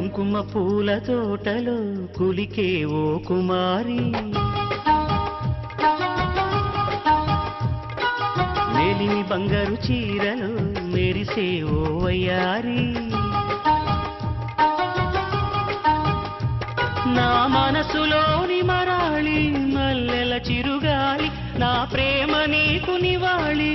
కుంకుమ పూల తోటలో కులికే ఓ కుమారి. మేలిమి బంగారు చీరలు మెరిసే ఓ వయ్యారి. నా మనసులోని మరాళి మల్లెల చిరుగాలి నా ప్రేమ నీకు నివాళి